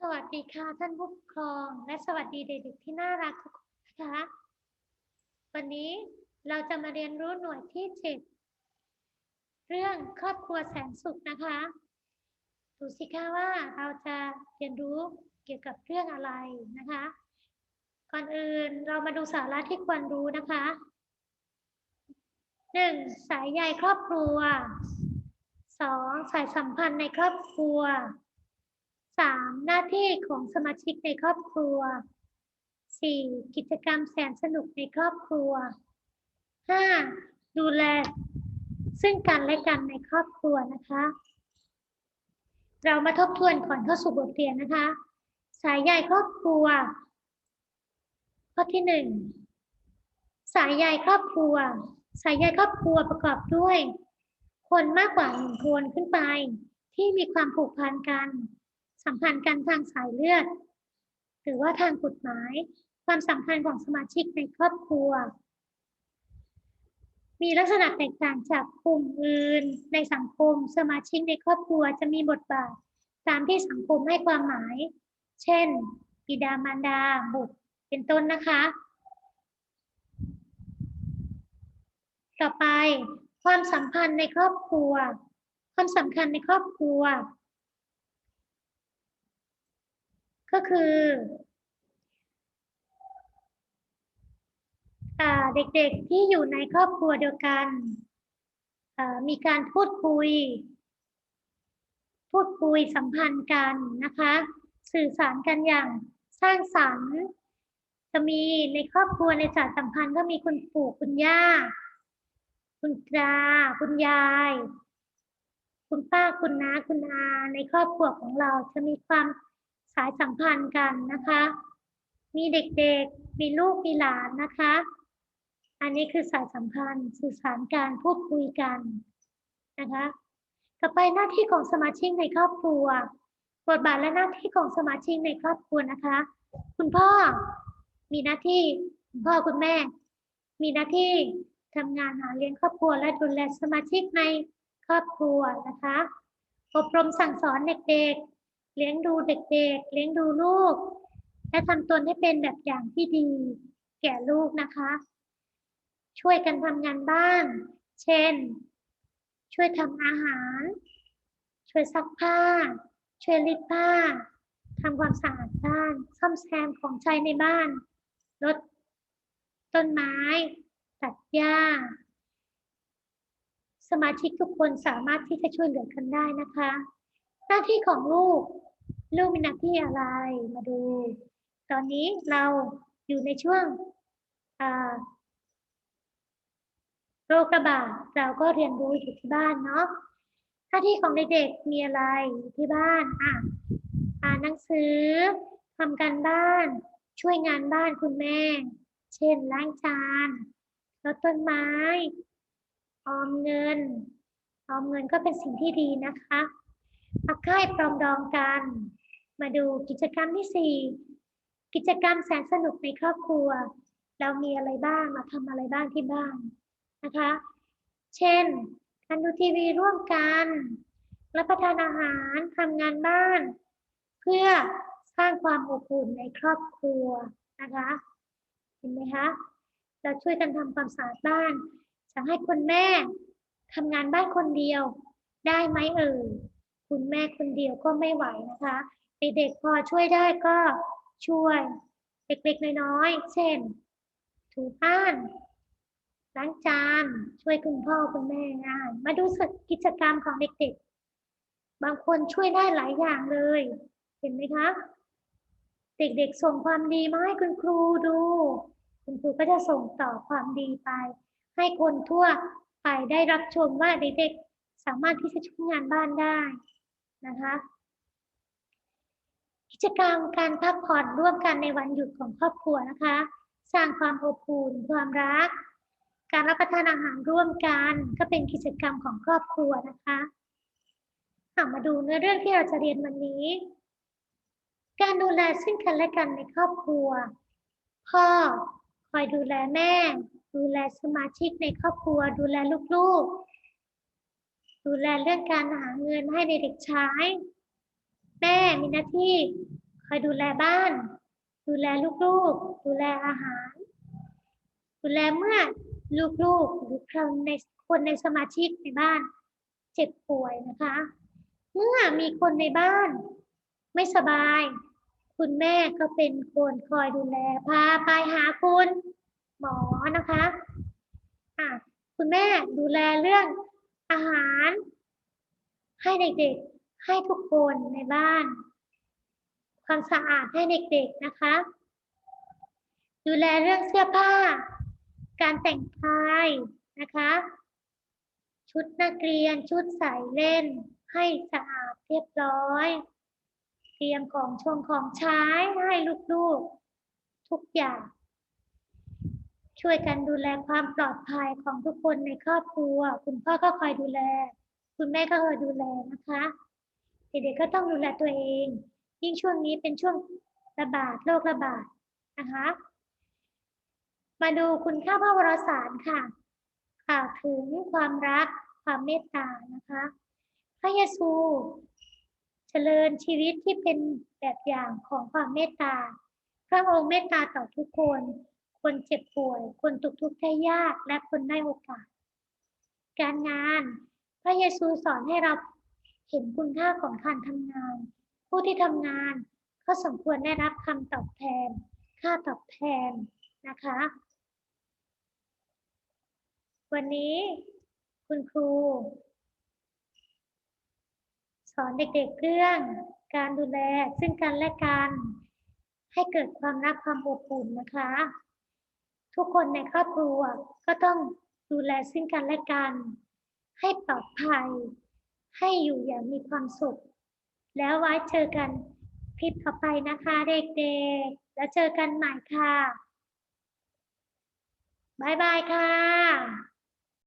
สวัสดีค่ะ ท่านผู้ปกครอง และสวัสดีเด็กๆที่น่ารักทุกคนนะคะวันนี้เราจะมาเรียนรู้หน่วยที่เจ็ดเรื่องครอบครัวแสนสุขนะคะดูสิคะว่าเราจะเรียนรู้เกี่ยวกับเรื่องอะไรนะคะ ก่อนอื่นเรามาดูสาระที่ควรรู้นะคะหนึ่งสายใยครอบครัวสองสายสัมพันธ์ในครอบครัว สามหน้าที่ของสมาชิกในครอบครัวสี่กิจกรรมแสนสนุกในครอบครัวห้าดูแล ซึ่งกันและกันในครอบครัวนะคะ เรามาทบทวนก่อนเข้าสู่บทเรียนนะคะ สายใยครอบครัว ข้อที่หนึ่งสายใยครอบครัว สายใยครอบครัวประกอบด้วย คนมากกว่าหนึ่งคนขึ้นไป ที่มีความผูกพันกัน สัมพันธ์กันทางสายเลือด หรือว่าทางกฎหมาย ความสัมพันธ์ของสมาชิกในครอบครัว มีลักษณะแตกต่างจากกลุ่มอื่นในสังคม สมาชิกในครอบครัวจะมีบทบาท ตามที่สังคมให้ความหมาย เช่นบิดามารดาบุตรเป็นต้นนะคะ ต่อไปความสัมพันธ์ในครอบครัว ความสำคัญในครอบครัว ก็คืออเด็กๆที่อยู่ในครอบครัวเดียวกัน มีการพูดคุย พูดคุยสัมพันธ์กันนะคะ สื่อสารกันอย่างสร้างสรรค์จะมีในครอบครัวในสายสัมพันธ์ก็มีคุณปู่คุณย่า คุณตาคุณยาย คุณป้าคุณน้าคุณอาในครอบครัวของเราจะมีความ สายสัมพันธ์กันนะคะ มีเด็กๆ มีลูก มีหลานนะคะ อันนี้คือสายสัมพันธ์ สื่อสารการพูดคุยกันนะคะ ต่อไปหน้าที่ของสมาชิกในครอบครัว บทบาทและหน้าที่ของสมาชิกในครอบครัวนะคะ คุณพ่อมีหน้าที่คุณพ่อคุณแม่ มีหน้าที่ทำงานหาเลี้ยงครอบครัวและดูแลสมาชิกในครอบครัวนะคะ อบรมสั่งสอนเด็กๆ เลี้ยงดูเด็กๆ เลี้ยงดูลูก และทำตนให้เป็นแบบอย่างที่ดี แก่ลูกนะคะ ช่วยกันทำงานบ้าน เช่น ช่วยทำอาหาร ช่วยซักผ้า ช่วยรีดผ้าทำความสะอาดบ้านซ่อมแซมของใช้ในบ้านรดต้นไม้ ตัดหญ้า สมาชิกทุกคนสามารถที่จะช่วยเหลือกันได้นะคะ หน้าที่ของลูก ลูกมีหน้าที่อะไรมาดู ตอนนี้เราอยู่ในช่วงโรคระบาดเราก็เรียนรู้อยู่ที่บ้านเนาะหน้าที่ของเด็กๆมีอะไรอยู่ที่บ้านอะอ่านหนังสือทำการบ้าน ช่วยงานบ้านคุณแม่ เช่นล้างจานรดต้นไม้ออมเงิน ออมเงินก็เป็นสิ่งที่ดีนะคะ พักค่ายปรองดองกัน มาดูกิจกรรมที่สี่กิจกรรมแสนสนุกในครอบครัว เรามีอะไรบ้างมาทำอะไรบ้างที่บ้านนะคะ เช่นการดูทีวีร่วมกันรับประทานอาหารทำงานบ้าน เพื่อสร้างความอบอุ่นในครอบครัวนะคะ เห็นไหมคะเราช่วยกันทำความสะอาดบ้านจะให้คุณแม่ทำงานบ้านคนเดียวได้ไหมเอ่ย คุณแม่คนเดียวก็ไม่ไหวนะคะเด็กๆพอช่วยได้ก็ช่วย เล็กๆน้อยๆเช่น ถูบ้านล้างจานช่วยคุณพ่อคุณแม่งานมาดูกิจกรรมของเด็กๆ บางคนช่วยได้หลายอย่างเลย เห็นไหมคะ เด็กๆส่งความดีมาให้คุณครูดู คุณครูก็จะส่งต่อความดีไป ให้คนทั่วไปได้รับชมว่าเด็กๆสามารถที่จะช่วยงานบ้านได้ นะคะกิจกรรมการพักผ่อนร่วมกันในวันหยุดของครอบครัวนะคะ สร้างความอบอุ่นความรัก การรับประทานอาหารร่วมกันก็เป็นกิจกรรมของครอบครัวนะคะมาดูเนื้อเรื่องที่เราจะเรียนวันนี้ การดูแลซึ่งกันและกันในครอบครัว พ่อคอยดูแลแม่ ดูแลสมาชิกในครอบครัว ดูแลลูกๆ ดูแลเรื่องการหาเงินให้เด็กๆใช้ แม่มีหน้าที่คอยดูแลบ้าน ดูแลลูกๆ ดูแลอาหาร ดูแลเมื่อลูกๆหรือคนในคนในสมาชิกในบ้าน เจ็บป่วยนะคะ เมื่อมีคนในบ้าน ไม่สบาย คุณแม่ก็เป็นคนคอยดูแลพาไปหาคุณหมอนะคะอะคุณแม่ดูแลเรื่อง อาหาร ให้เด็กๆ ให้ทุกคนในบ้าน ความสะอาดให้เด็กๆนะคะ ดูแลเรื่องเสื้อผ้า การแต่งกายนะคะ ชุดนักเรียนชุดใส่เล่น ให้สะอาดเรียบร้อย เตรียมของชงของใช้ให้ลูกๆ ทุกอย่าง ช่วยกันดูแลความปลอดภัยของทุกคนในครอบครัว คุณพ่อก็คอยดูแล คุณแม่ก็คอยดูแลนะคะเด็กๆก็ต้องดูแลตัวเอง ยิ่งช่วงนี้เป็นช่วงระบาดโรคระบาดนะคะ มาดูคุณค่าพระวรสารค่ะกล่าวถึงความรักความเมตตานะคะ พระเยซูเจริญชีวิตที่เป็นแบบอย่างของความเมตตา พระองค์เมตตาต่อทุกคน คนเจ็บป่วย คนตกทุกข์ได้ยาก และคนได้โอกาส การงาน พระเยซูสอนให้เราเห็นคุณค่าของการทำงาน ผู้ที่ทำงานก็สมควรได้รับคำตอบแทน ค่าตอบแทนนะคะ วันนี้คุณครู สอนเด็กๆเรื่องการดูแลซึ่งกันและกัน ให้เกิดความรักความอบอุ่นนะคะ ทุกคนในครอบครัวก็ต้องดูแลซึ่งกันและกัน ให้ปลอดภัย ให้อยู่อย่างมีความสุข แล้วไว้เจอกันคลิปต่อไปนะคะเด็กๆ แล้วเจอกันใหม่ค่ะ บ๊ายบายค่ะ